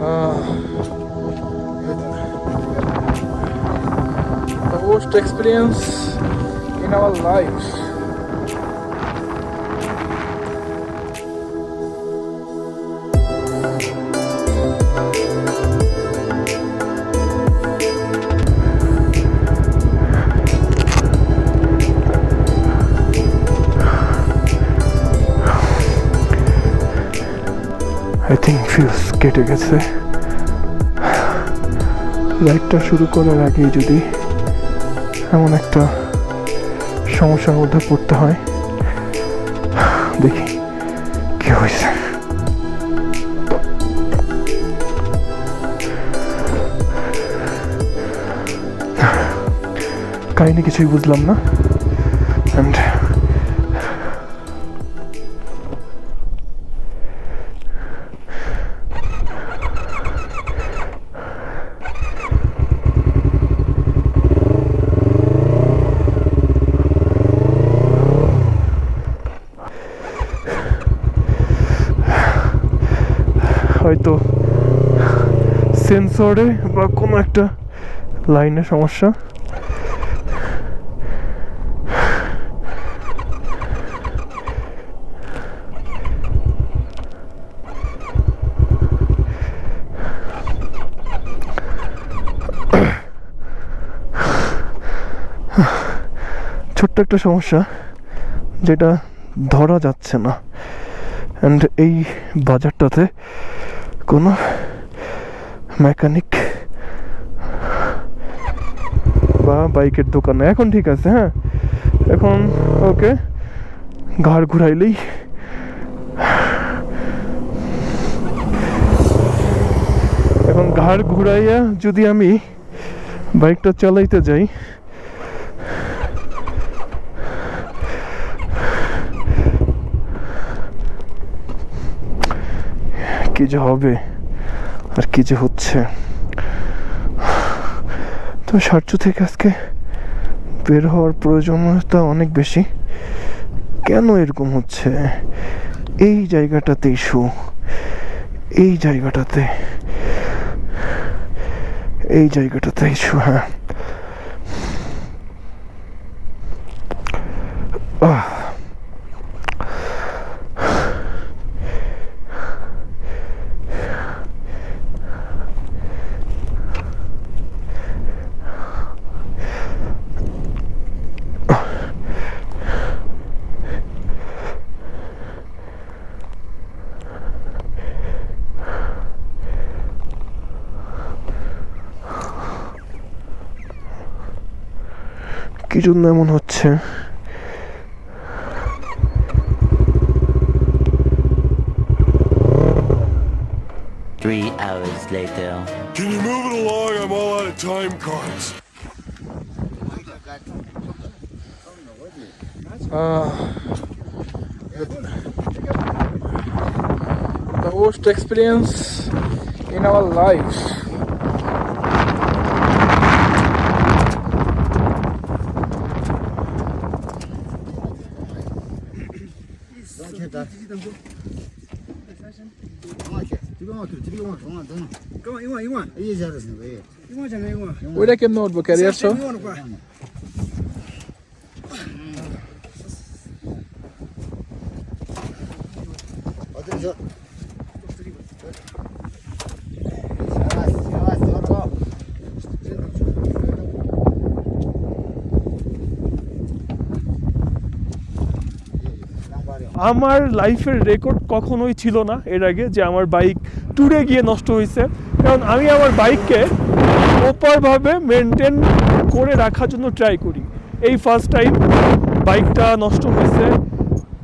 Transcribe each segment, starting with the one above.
The worst experience in our lives. I think fuse কেটে গেছে। লাইটটা শুরু করার আগেই যদি এমন একটা সমস্যার মধ্যে পড়তে হয়, দেখি কি হয়েছে। কাহিনী কিছুই বুঝলাম না। সেন্সরে বা কোনো একটা লাইনে সমস্যা। ছোট্ট একটা সমস্যা, যেটা ধরা যাচ্ছে না। অ্যান্ড এই বাজারটাতে কোনো মেকানিক বা বাইকের দোকানে। এখন ঠিক আছে হ্যাঁ? এখন, ওকে, ঘাড় ঘুরাইলেই এখন ঘাড় ঘুরাইয়া যদি আমি বাইকটা চালাইতে যাই, কি যে হবে? আর কি যে হচ্ছে। তো সার্চু থেকে আজকে বের হওয়ার প্রয়োজনীয়তা অনেক বেশি। কেন এরকম হচ্ছে? এই জায়গাটাতে ইস্যু। এই জায়গাটাতে। এই জায়গাটাতে ইস্যু হ্যাঁ। আহ। কি জন্য এমন হচ্ছে Three hours later. Can you move it along? I'm all out of time cards. Uh, the worst experience in our 等过。三声。多少钱？这个我给，这个我给，我等。干嘛？一万一万。一家子是呗。一万钱没一万。我来给弄不？给点少。一万块。Hadi güzel. আমার লাইফের রেকর্ড কখনোই ছিল না এর আগে যে আমার বাইক ট্যুরে গিয়ে নষ্ট হয়েছে। কারণ আমি আমার বাইককে প্রপারভাবে মেনটেন করে রাখার জন্য ট্রাই করি। এই ফার্স্ট টাইম বাইকটা নষ্ট হয়েছে।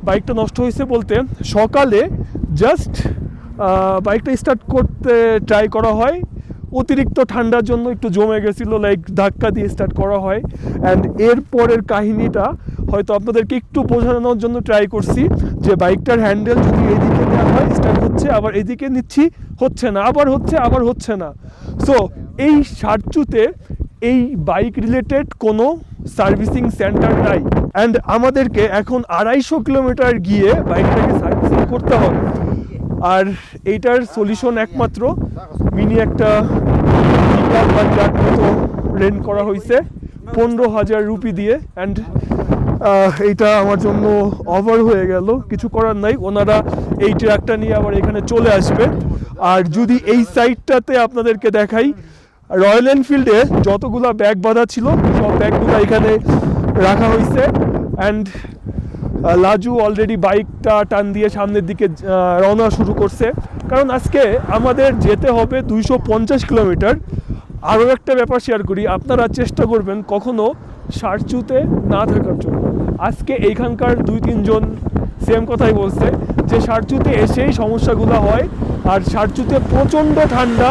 বাইকটা নষ্ট হয়েছে বলতে সকালে জাস্ট বাইকটা স্টার্ট করতে ট্রাই করা হয়। অতিরিক্ত ঠান্ডার জন্য একটু জমে গেছিল লাইক ধাক্কা দিয়ে স্টার্ট করা হয়। অ্যান্ড এর পরের কাহিনীটা হয়তো আপনাদেরকে একটু বোঝানোর জন্য ট্রাই করছি যে বাইকটার হ্যান্ডেল যদি এদিকে দেওয়া হয় স্টার্ট হচ্ছে, আবার এদিকে নিচ্ছি, হচ্ছে না, আবার হচ্ছে আবার হচ্ছে না। সো এই সারচুতে এই বাইক রিলেটেড কোনো সার্ভিসিং সেন্টার নাই। অ্যান্ড আমাদেরকে এখন আড়াইশো কিলোমিটার গিয়ে বাইকটাকে সার্ভিসিং করতে হবে। আর এইটার সলিউশন একমাত্র মিনি একটা বা মতো রেন্ট করা হয়েছে পনেরো হাজার রুপি দিয়ে। অ্যান্ড এইটা আমার জন্য ওভার হয়ে গেল। কিছু করার নাই। ওনারা এই ট্রাকটা নিয়ে আবার এখানে চলে আসবে। আর যদি এই সাইডটাতে আপনাদেরকে দেখাই রয়্যাল এনফিল্ডে যতগুলা ব্যাগ বাঁধা ছিল, সব ব্যাগগুলো এখানে রাখা হয়েছে অ্যান্ড লাজু অলরেডি বাইকটা টান দিয়ে সামনের দিকে রওনা শুরু করছে। কারণ আজকে আমাদের যেতে হবে দুইশো পঞ্চাশ কিলোমিটার। আরও একটা ব্যাপার শেয়ার করি। আপনারা চেষ্টা করবেন কখনো সারচুতে না থাকার জন্য। আজকে এইখানকার দুই, তিনজন সেম কথাই বলছে যে সারচুতে এসেই সমস্যাগুলো হয়, আর সারচুতে প্রচণ্ড ঠান্ডা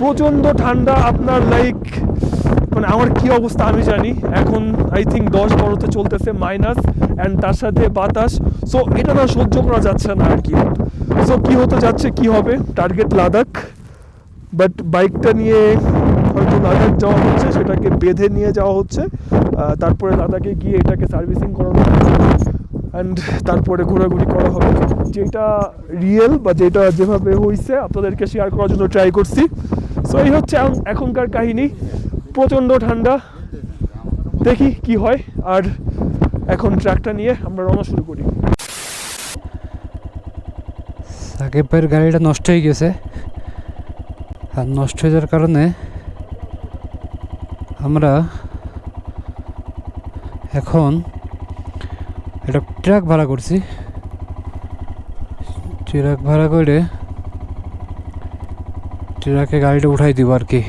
প্রচণ্ড ঠান্ডা আপনার লাইক মানে আমার কি অবস্থা আমি জানি। এখন আই থিঙ্ক দশ বারোতে চলতেছে মাইনাস অ্যান্ড তার সাথে বাতাস। সো এটা না সহ্য করা যাচ্ছে না আর কি। সো কী হতে যাচ্ছে, কি হবে? টার্গেট লাদাখ। বাট বাইকটা নিয়ে হয়তো লাদাখ যাওয়া হচ্ছে, সেটাকে বেঁধে নিয়ে যাওয়া হচ্ছে। তারপরে লাদাখে গিয়ে এটাকে সার্ভিসিং করানো হচ্ছে। অ্যান্ড তারপরে ঘোরাঘুরি করা হবে। যেটা রিয়েল বা যেটা যেভাবে হয়েছে আপনাদেরকে শেয়ার করার জন্য ট্রাই করছি। সো এই হচ্ছে এখনকার কাহিনী। প্রচণ্ড ঠান্ডা। দেখি কি হয়। আর এখন ট্র্যাকটা নিয়ে আমরা রওনা শুরু করি। সাকিব ভাইয়ের গাড়িটা নষ্ট হয়ে গেছে। আর নষ্ট হয়ে যাওয়ার কারণে আমরা এখন একটা ট্রাক ভাড়া করছি। ট্রাক ভাড়া করে ট্রাকে গাড়িটা উঠাই দিব আর কি।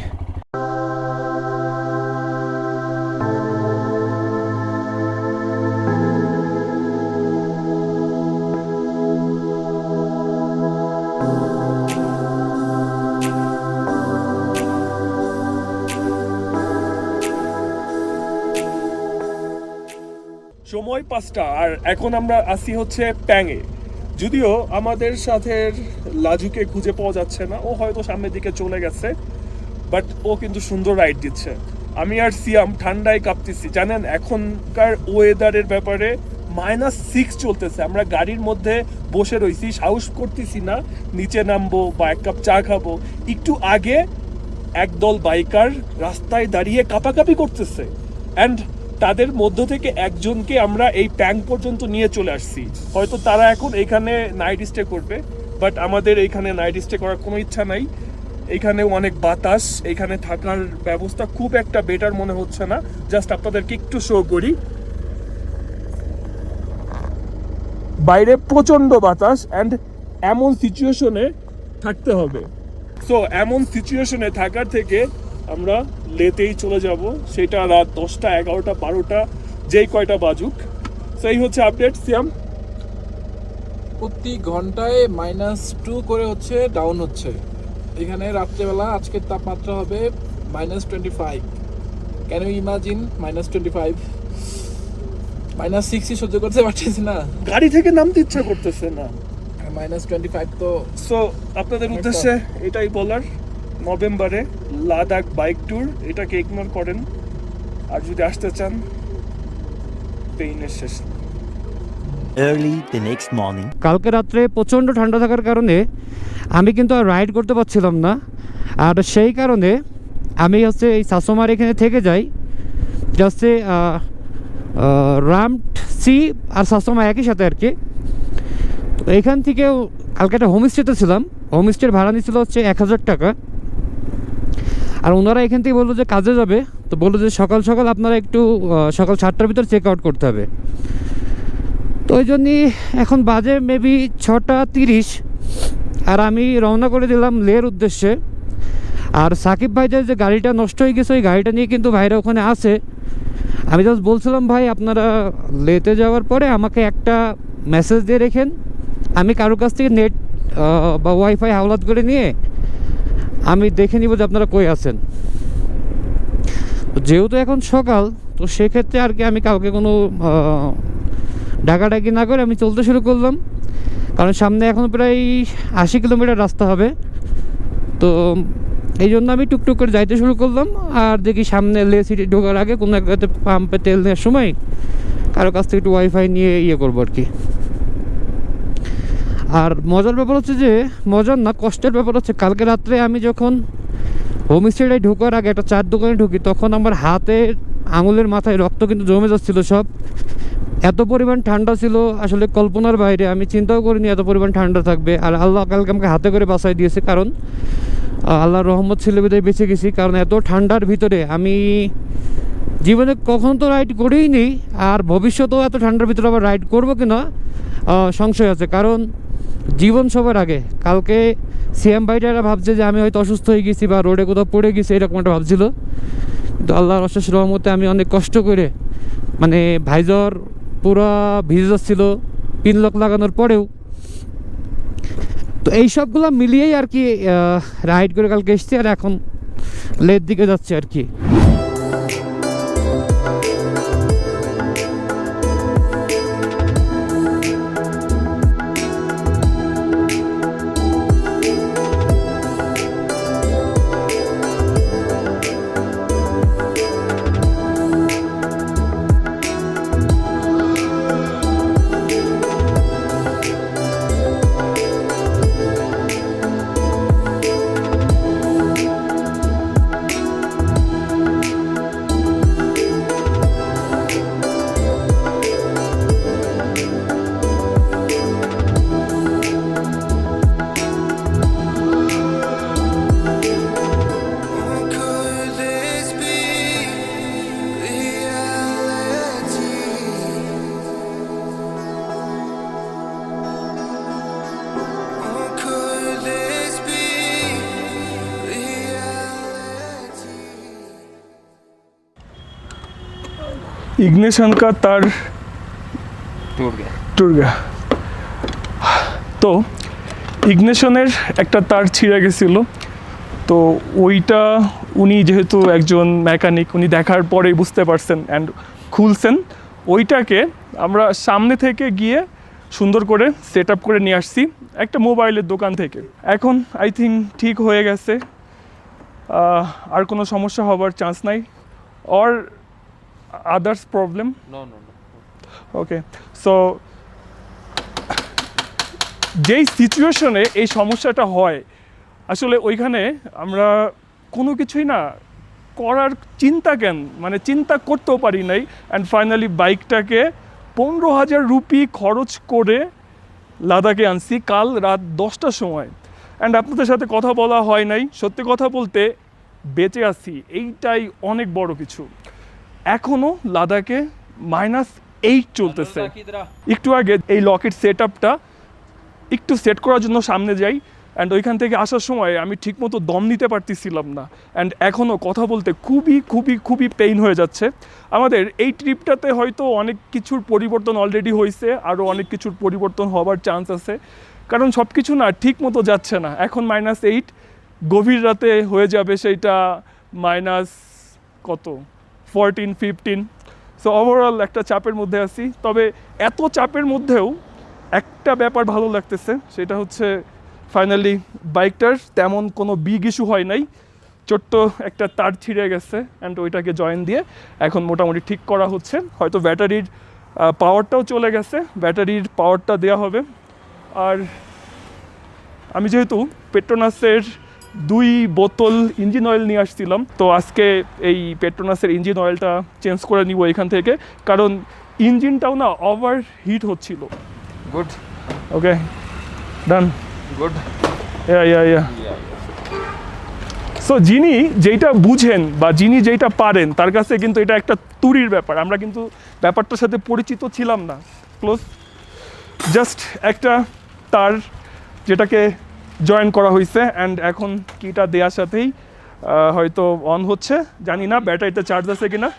পাঁচটা, আর এখন আমরা আসি হচ্ছে প্যাঙে যদিও আমাদের সাথে লাজুকে খুঁজে পাওয়া যাচ্ছে না, ও হয়তো সামনের দিকে চলে গেছে বাট ও কিন্তু সুন্দর রাইড দিচ্ছে। আমি আর সিয়াম ঠান্ডায় কাঁপতেছি, জানেন? এখনকার ওয়েদারের ব্যাপারে মাইনাস সিক্স চলতেছে। আমরা গাড়ির মধ্যে বসে রয়েছি সাহস করতেছি না, নিচে নামবো বা এক কাপ চা খাব। একটু আগে একদল বাইকার রাস্তায় দাঁড়িয়ে কাপাকাপি করতেছে। অ্যান্ড তাদের মধ্য থেকে একজনকে আমরা এই প্যাং পর্যন্ত নিয়ে চলে আসছি। হয়তো তারা এখন এখানে নাইট স্টে করবে বাট আমাদের এইখানে নাইট স্টে করার কোনো ইচ্ছা নাই। এখানে অনেক বাতাস, এখানে থাকার ব্যবস্থা খুব একটা বেটার মনে হচ্ছে না। জাস্ট আপনাদেরকে একটু শো করি। বাইরে প্রচণ্ড বাতাস অ্যান্ড এমন সিচুয়েশনে থাকতে হবে। সো এমন সিচুয়েশনে থাকার থেকে আমরা লেতেই চলে যাব। সেটা রাত দশটা এগারোটা বারোটা যেই কয়টা বাজুক। সেই হচ্ছে আপডেট সিয়াম। প্রতি ঘন্টায় মাইনাস টু করে হচ্ছে ডাউন হচ্ছে। এখানে রাত্রেবেলা আজকের তাপমাত্রা হবে minus twenty five can you imagine minus twenty five minus সিক্সই সহ্য করতে পারতেছি না। গাড়ি থেকে নামতে ইচ্ছা করতেছে না। মাইনাস টোয়েন্টি ফাইভ তো সো আপনাদের উদ্দেশ্যে এটাই বলার। নভেম্বরে লাদাখ বাইক ট্যুর এটাকে ইগনোর করেন। আর যদি আসতে চান পেইনের শেষ। Early the next morning. কালকে রাত্রে প্রচণ্ড ঠান্ডা থাকার কারণে আমি কিন্তু আর রাইড করতে পারছিলাম না। আর সেই কারণে আমি হচ্ছে এই সাসোমার এখানে থেকে যাই। জাস্টে রামট সি আর সাসমা একই সাথে আর কি। তো এখান থেকেও কালকে একটা হোমস্টেতে ছিলাম। হোমস্টের ভাড়া নিচ্ছিল হচ্ছে এক হাজার টাকা। আর ওনারা এখান থেকে বলল যে কাজে যাবে, তো বলল যে সকাল সকাল আপনারা একটু সকাল সাতটার ভিতর চেক আউট করতে হবে। তো ওই জন্যই এখন বাজে মেবি ছটা তিরিশ, আর আমি রওনা করে দিলাম লের উদ্দেশ্যে। আর সাকিব ভাইদের যে গাড়িটা নষ্ট হয়ে গেছে, ওই গাড়িটা নিয়ে কিন্তু ভাইরা ওখানে আছে। আমি জাস্ট বলছিলাম, ভাই, আপনারা লেতে যাওয়ার পরে আমাকে একটা মেসেজ দিয়ে রেখেন। আমি কারোর কাছ থেকে নেট বা ওয়াইফাই হাওলাত করে নিয়ে আমি দেখে নিব যে আপনারা কই আছেন। যেহেতু এখন সকাল, তো সেক্ষেত্রে আর কি আমি কাউকে কোনো ডাকাডাকি না করে আমি চলতে শুরু করলাম। কারণ সামনে এখন প্রায় আশি কিলোমিটার রাস্তা হবে। তো এই জন্য আমি টুকটুক করে যাইতে শুরু করলাম। আর দেখি সামনে লে সিটি ঢোকার আগে কোনো একটা পাম্পে তেল নেওয়ার সময় কারও কাছ থেকে একটু ওয়াইফাই নিয়ে ইয়ে করব আর কি। আর মজার ব্যাপার হচ্ছে যে মজার না কষ্টের ব্যাপার হচ্ছে কালকে রাত্রে আমি যখন হোমস্টেডে ঢোকার আগে একটা চার দোকানে ঢুকি তখন আমার হাতে আঙুলের মাথায় রক্ত কিন্তু জমে যাচ্ছিল সব। এত পরিমাণ ঠান্ডা ছিল আসলে কল্পনার বাইরে আমি চিন্তাও করিনি এত পরিমাণ ঠান্ডা থাকবে। আর আল্লাহ কালকে আমাকে হাতে করে বাঁচাই দিয়েছে কারণ আহ, আল্লাহর রহমত ছিল বিদায় বেঁচে গেছি কারণ এত ঠান্ডার ভিতরে আমি জীবনে কখন তো রাইড করেই নি আর ভবিষ্যতেও এত ঠান্ডার ভিতরে আবার রাইড করব কিনা সংশয় আছে। কারণ জীবন সবার আগে। কালকে সিএম ভাইটারা ভাবছে যে আমি হয়তো অসুস্থ হয়ে গেছি বা রোডে কোথাও পড়ে গেছি, এরকম একটা ভাবছিল। কিন্তু আল্লাহর অশেষ রহমতে আমি অনেক কষ্ট করে মানে ভাইজর পুরো ভিজে যাচ্ছিল পিন লক লাগানোর পরেও। তো এই সবগুলো মিলিয়েই আর কি রাইড করে কালকে এসছি আর এখন লের দিকে যাচ্ছে আর কি। इग्निशन का तार টুট গয়া তো ইগনেশনের একটা তার ছিঁড়ে গেছিল তো ওইটা উনি যেহেতু একজন মেকানিক উনি দেখার পরেই বুঝতে পারছেন অ্যান্ড খুলছেন ওইটাকে আমরা সামনে থেকে গিয়ে সুন্দর করে সেট আপ করে নিয়ে আসছি একটা মোবাইলের দোকান থেকে এখন আই থিঙ্ক ঠিক হয়ে গেছে আহ, আর কোনো সমস্যা হবার চান্স নাই or others problem okay so যেই সিচুয়েশনে এই সমস্যাটা হয় আসলে ওইখানে আমরা কোনো কিছুই না করার চিন্তা কেন? মানে চিন্তা করতেও পারি নাই। অ্যান্ড ফাইনালি বাইকটাকে পনেরো হাজার রুপি খরচ করে লাদাখে আনছি কাল রাত দশটার সময়। অ্যান্ড আপনাদের সাথে কথা বলা হয় নাই। সত্যি কথা বলতে বেঁচে আছি। এইটাই অনেক বড় কিছু। এখনও লাদাখে মাইনাস এইট চলতেছে। একটু আগে এই লকেট সেট আপটা একটু সেট করার জন্য সামনে যাই অ্যান্ড ওইখান থেকে আসার সময় আমি ঠিকমতো দম নিতে পারতেছিলাম না অ্যান্ড এখনও কথা বলতে খুবই খুবই খুবই পেইন হয়ে যাচ্ছে। আমাদের এই ট্রিপটাতে হয়তো অনেক কিছুর পরিবর্তন অলরেডি হয়েছে আরও অনেক কিছুর পরিবর্তন হওয়ার চান্স আছে কারণ সব কিছু না ঠিক মতো যাচ্ছে না। এখন মাইনাস এইট গভীর রাতে হয়ে যাবে সেইটা মাইনাস কত? ফোরটিন ফিফটিন সো ওভারঅল একটা চাপের মধ্যে আছি। তবে এত চাপের মধ্যেও একটা ব্যাপার ভালো লাগতেছে, সেটা হচ্ছে ফাইনালি বাইকটার তেমন কোনো বিগ ইস্যু হয় নাই। ছোট্ট একটা তার ছিঁড়ে গেছে অ্যান্ড ওইটাকে জয়েন দিয়ে এখন মোটামুটি ঠিক করা হচ্ছে। হয়তো ব্যাটারির পাওয়ারটাও চলে গেছে, ব্যাটারির পাওয়ারটা দেওয়া হবে। আর আমি যেহেতু পেট্রোনাসের দুই বোতল ইঞ্জিন অয়েল নিয়ে আসছিলাম। তো আজকে এই পেট্রোনাসের ইঞ্জিন অয়েলটা চেঞ্জ করে নিব এখান থেকে। কারণ ইঞ্জিনটাও না ওভার হিট হচ্ছিল। Good. Okay done. Yeah yeah yeah so যিনি যেইটা বুঝেন বা যিনি যেইটা পারেন তার কাছে কিন্তু এটা একটা তুরির ব্যাপার। আমরা কিন্তু ব্যাপারটার সাথে পরিচিত ছিলাম না। ক্লোজ জাস্ট একটা তার যেটাকে জয়েন করা হয়েছে অ্যান্ড এখন কিটা দেওয়ার সাথেই হয়তো অন হচ্ছে। জানি না, ব্যাটারিতে চার্জ আছে কিনা।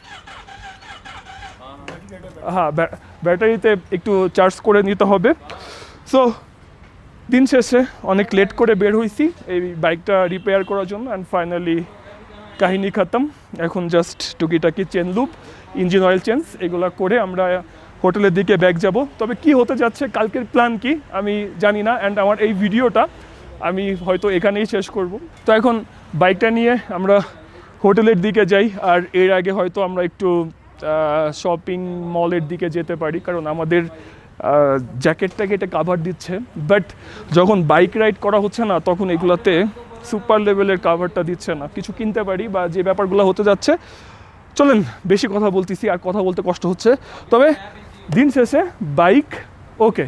হ্যাঁ ব্যাট- ব্যাটারিতে একটু চার্জ করে নিতে হবে। সো দিন শেষে অনেক লেট করে বের হয়েছি এই বাইকটা রিপেয়ার করার জন্য অ্যান্ড ফাইনালি কাহিনী খাতাম। এখন জাস্ট টুকিটাকি chain lube engine oil change এগুলো করে আমরা হোটেলের দিকে ব্যাক যাব। তবে কি হতে যাচ্ছে, কালকের প্ল্যান কি, আমি জানি না। অ্যান্ড আমার এই ভিডিওটা আমি হয়তো এখানেই শেষ করব। তো এখন বাইকটা নিয়ে আমরা হোটেলের দিকে যাই, আর এর আগে হয়তো আমরা একটু শপিং মলের দিকে যেতে পারি, কারণ আমাদের জ্যাকেটটাকে এটা কাভার দিচ্ছে। বাট যখন বাইক রাইড করা হচ্ছে না, তখন এগুলাতে সুপার লেভেলের কাভারটা দিচ্ছে না। কিছু কিনতে পারি বা যে ব্যাপারগুলো হতে যাচ্ছে, চলেন বেশি কথা বলতেছি, আর কথা বলতে কষ্ট হচ্ছে। তবে দিন শেষে বাইক ওকে